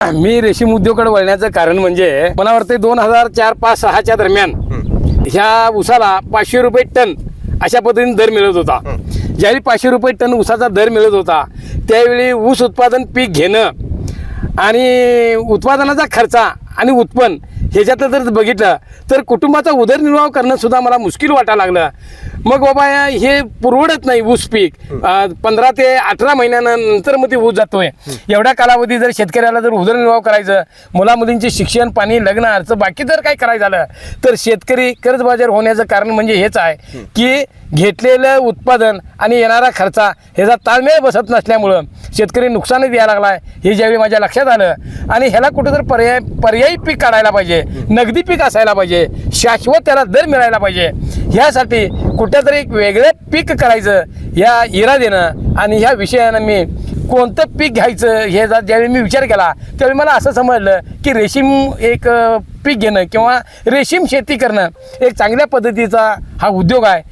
मी रेशीम उद्योगाकडे वळण्याचं कारण म्हणजे मला वाटतं दोन हजार चार पाच सहाच्या दरम्यान ह्या उसाला पाचशे रुपये टन अशा पद्धतीने दर मिळत होता. ज्यावेळी पाचशे रुपये टन उसाचा दर मिळत होता त्यावेळी ऊस उत्पादन पीक घेणं आणि उत्पादनाचा खर्च आणि उत्पन्न ह्याच्यात जर बघितलं तर कुटुंबाचा उदरनिर्वाह करणं सुद्धा मला मुश्किल वाटायला लागलं. मग बाबा हे पुरवडत नाही ऊस पीक. पंधरा ते अठरा महिन्यानंतर मग ते ऊस जातोय. एवढ्या कालावधी जर शेतकऱ्याला जर उदरनिर्वाह करायचं मुलामुलींचे शिक्षण पाणी लग्न अर्थ बाकी जर काही करायचं झालं तर शेतकरी कर्जबाजार होण्याचं कारण म्हणजे हेच आहे की घेतलेलं उत्पादन आणि येणारा खर्चा ह्याचा ताळमेळ बसत नसल्यामुळं शेतकरी नुकसानच द्यायला लागलाय. हे ज्यावेळी माझ्या लक्षात आलं. आणि ह्याला कुठं तर पर्याय पर्यायी पीक काढायला पाहिजे. नगदी पीक असायला पाहिजे. शाश्वत त्याला दर मिळायला पाहिजे. ह्यासाठी कुठेतरी एक वेगळं पीक करायचं ह्या इरादेनं आणि ह्या विषयानं मी कोणतं पीक घ्यायचं हे जा- ज्यावेळी मी विचार केला त्यावेळी मला असं समजलं की रेशीम एक पीक घेणं किंवा रेशीम शेती करणं एक चांगल्या पद्धतीचा हा उद्योग आहे.